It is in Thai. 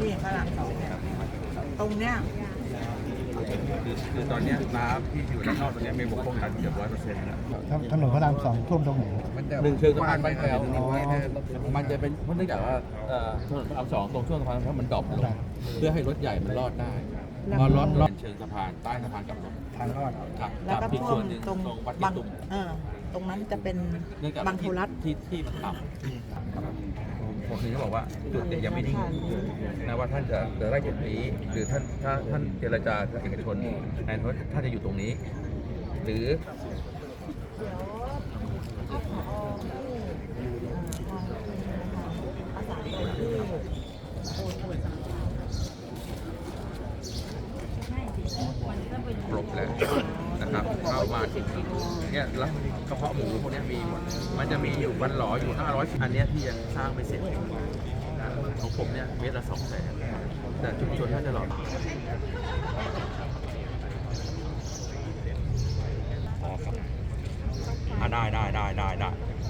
นี่พระรามสองเนี่ยตรงเนี้ยคือคือตอนเนี้ยน้ำที่อยู่ด้านนอกตรงเนี้ยมีบกพร่องกันเกือบร้อยเปอร์เซ็นต์แล้วถนนพระรามสองท่วมตรงไหนหนึ่งเชิงสะพานบ้านแพรวมันจะเป็นเพราะเนื่องจากว่าเอ่อถนนพระรามสองตรงช่วงสะพานพระรามมันดรอปลงเพื่อให้รถใหญ่มันรอดได้พอรถรอดเชิงสะพานใต้สะพานกับรถทางรอดกับแล้วก็กับอีกท่วส่มวนหนึ่งตรงตรงวัดบางตุ่มเออตรงนั้นจะเป็นเนื่องจากบางโทรัสที่ที่มันต่ำ ผมถึงจะบอกว่าจุดเนี่ยยังไม่นิ่งนะว่าท่านจะจะได้จุดนี้ หรือท่านถ้าท่านเจรจากับเอกชนแทนว่าท่านจะอยู่ตรงนี้ หรือครบแล้ว ครับเข้ามาเนี่ยแล้วกระเพาะหมูพวกนี้มีหมดมันจะมีอยู่วันหลออยู่ 500 อันเนี้ยที่ยังสร้างไม่เสร็จนะของผมเนี่ยเมตรละสองแสนแต่ชุมชนท่าจะหลออ๋อครับอะได้ได้ได้ได้ได้